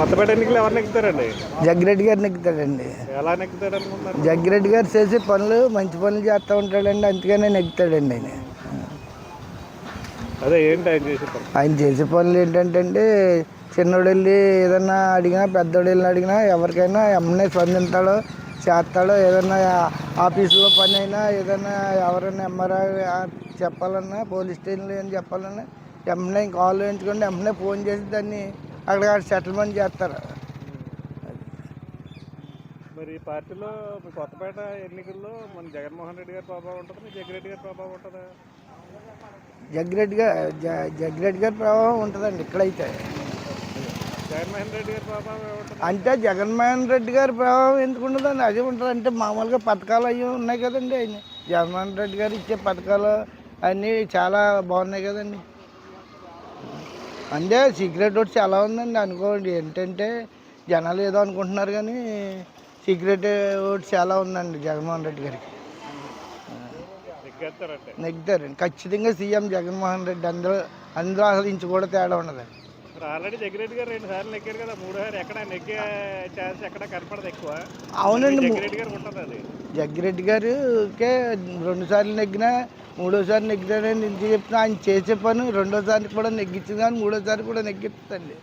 కొత్తపేట ఎన్నికలు ఎవరు నెక్కుతారండి జగ్గిరెడ్డి గారు నెగ్గుతాడండి ఎలా అనుకుంటున్నారు? జగ్గిరెడ్డి గారు చేసే పనులు మంచి పనులు చేస్తూ ఉంటాడండి. అందుకనే నెగ్గుతాడండి ఆయన. అదే ఏంటి ఆయన చేసే పని ఆయన చేసే పనులు ఏంటంటే అండి చిన్నోడు వెళ్ళి ఏదన్నా అడిగినా పెద్దోడు వెళ్ళి అడిగినా ఎవరికైనా ఎమ్మనే స్పందిస్తాడో చేస్తాడో ఏదన్నా ఆఫీసులో పని అయినా ఏదైనా ఎవరైనా ఎంఆర్ఐ చెప్పాలన్నా పోలీస్ స్టేషన్లో ఏం చెప్పాలన్నా ఎమ్మనే కాల్ వేయించుకొని ఎమ్మనే ఫోన్ చేసి దాన్ని అక్కడ సెటిల్మెంట్ చేస్తారు. మరి పార్టీలో కొత్తపేట ఎన్నికల్లో మన జగన్మోహన్ రెడ్డి గారి ప్రభావం ఉంటుంది? మీ జగ్గిరెడ్డి గారి ప్రభావం ఉంటుందా? జగ్గిరెడ్డి గారు జగ్గిరెడ్డి గారి ప్రభావం ఉంటుందండి ఇక్కడైతే. జగన్మోహన్ రెడ్డి గారి ప్రభావం ఏముంటుంది? అంటే జగన్మోహన్ రెడ్డి గారి ప్రభావం ఎందుకు ఉండదండి? అది ఉంటుంది. అంటే మామూలుగా పథకాలు అవి ఉన్నాయి కదండి ఆయన జగన్మోహన్ రెడ్డి గారు ఇచ్చే పథకాలు అన్నీ చాలా బాగున్నాయి కదండి. అంటే సీక్రెట్ ఒకటి చాలా ఉందండి అనుకోండి. ఏంటంటే జనాలు ఏదో అనుకుంటున్నారు కానీ సీక్రెట్ ఒకటి చాలా ఉందండి జగన్మోహన్ రెడ్డి గారికి. నెగ్గుతారండి. ఖచ్చితంగా సీఎం జగన్మోహన్ రెడ్డి అందరూ అందరూ అసలు ఇంచు కూడా తేడా ఉండదండి. ఆల్రెడీ జగ్గిరెడ్డి గారు రెండు సార్లు నెగ్గారు కదా మూడోసారి ఎక్కడ నెగ్గే ఛాన్స్ ఎక్కడ కనపడదు ఎక్కువ. అవునండి జగ్గిరెడ్డి గారికి ఉంటుంది అది? జగ్గిరెడ్డి గారుకే రెండు సార్లు నెగ్గినా మూడోసారి నెగ్గినాడని ఇంటి చెప్తున్నా ఆయన చేసే పని రెండోసారి కూడా నెగ్గించింది కానీ మూడోసారి కూడా నెగ్గిస్తుంది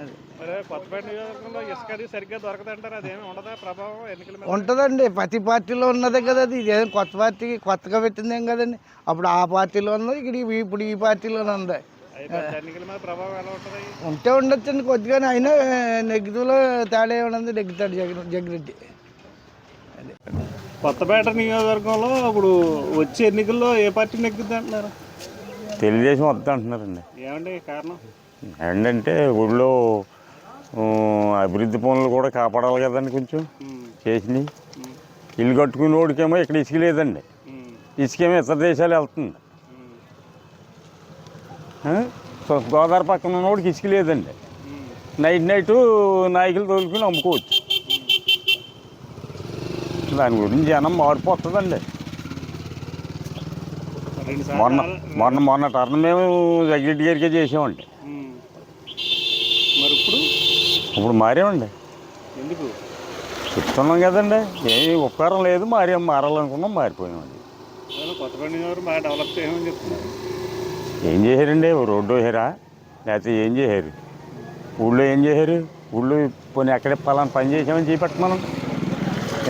అది. మరి కొత్తపేట నియోజకవర్గంలో ఇసుక అది సరిగ్గా దొరకదంటారు? అదేమి ఉండదా ప్రభావం ఎన్నికల మీద? ఉంటుందండి ప్రతి పార్టీలో ఉన్నదే కదా అది. ఇదేం కొత్త పార్టీకి కొత్తగా పెట్టిందేం కదండి? అప్పుడు ఆ పార్టీలో ఉన్నది ఇక్కడ ఇప్పుడు ఈ పార్టీలోనే ఉంది. ఉంటే ఉండొచ్చండి కొద్దిగానే అయినా నెగ్గుతులో తేడా ఏమన్నది నెగ్గుతాడు జగన్ జగ్గిరెడ్డి కొత్తపేట నియోజకవర్గంలో ఇప్పుడు వచ్చే ఎన్నికల్లో ఏ పార్టీ నెగ్గుద్ది అంటున్నారు? తెలుగుదేశం వద్ద అంటున్నారండి. ఏమండి కారణం? ఏంటంటే ఊళ్ళో అభివృద్ధి పనులు కూడా కాపాడాలి కదండి కొంచెం ఉమ్, ఇల్లు కట్టుకుని ఓడికేమో ఇక్కడ ఇసుక లేదండి. ఇసుకేమో ఇతర దేశాలు వెళ్తుంది. గోదావరి పక్కన ఉన్నోడికి ఇసుక లేదండి. నైట్ నైట్ నాయకులు తోలుకుని అమ్ముకోవచ్చు. దాని గురించి జనం మార్పు వస్తుందండి మొన్న మొన్న మొన్న టర్న్ మేము జగ్గిరెడ్డి గారికే చేసామండి. మరి ఇప్పుడు? ఇప్పుడు మారామండి. ఎందుకు? చెప్తున్నాం కదండి. ఏమి ఉపకారం లేదు మారి మారాలనుకున్నాం మారిపోయామండి. డెవలప్ చేయమని చెప్తున్నారు. ఏం చేశారండి? ఓ రోడ్డు వేసారా లేకపోతే ఏం చేశారు? ఊళ్ళో ఏం చేశారు? ఊళ్ళో పోనీ ఎక్కడ పలానా పని చేసామని చేపెట్టమనం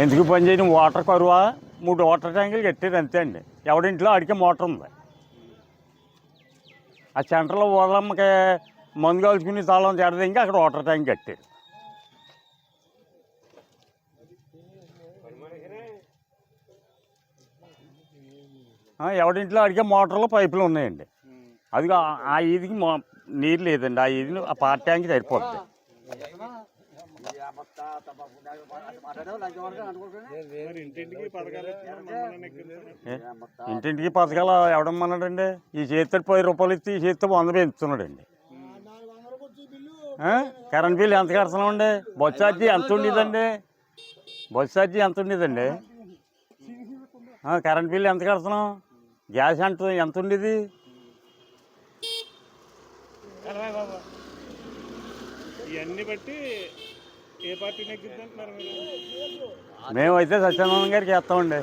ఎందుకు పని చేయడం? వాటర్ కరువా? మూడు వాటర్ ట్యాంకులు కట్టారు అంతే అండి. ఎవడింట్లో అడిగే మోటార్ ఉంది. ఆ సెంటర్లో వదలమ్మకి మందు కాల్చుకుని తాళం చేడదు ఇంకా అక్కడ వాటర్ ట్యాంక్ కట్టారు. ఎవడింట్లో అడిగే మోటార్లో పైపులు ఉన్నాయండి. అది ఆ- ఈదికి మా నీరు లేదండి. ఆ ఈదిని ఆ పార్ట్ ట్యాంక్ సరిపోతుంది ఇంటింటికి పథకాలు ఎవడం మమ్మల్ని ఎవడమ్మన్నాడండి? ఈ చేతితో పది రూపాయలు ఇస్తే ఈ చేతితో వంద పెంచుతున్నాడండి కరెంట్ బిల్ ఎంత కడుతున్నామండి? బస్ ఛార్జీ ఎంత ఉండేదండి? బస్ ఛార్జీ ఎంత ఉండేదండి? కరెంట్ బిల్ ఎంత కడుతున్నాం? గ్యాస్ ఎంత ఎంత ఉండేది? బాబా ఇవన్నీ బట్టి ఏ పార్టీ నెగ్గిద్దంటున్నారు మీరు? మేమైతే సత్యనారాయణ గారికి వేస్తామండి.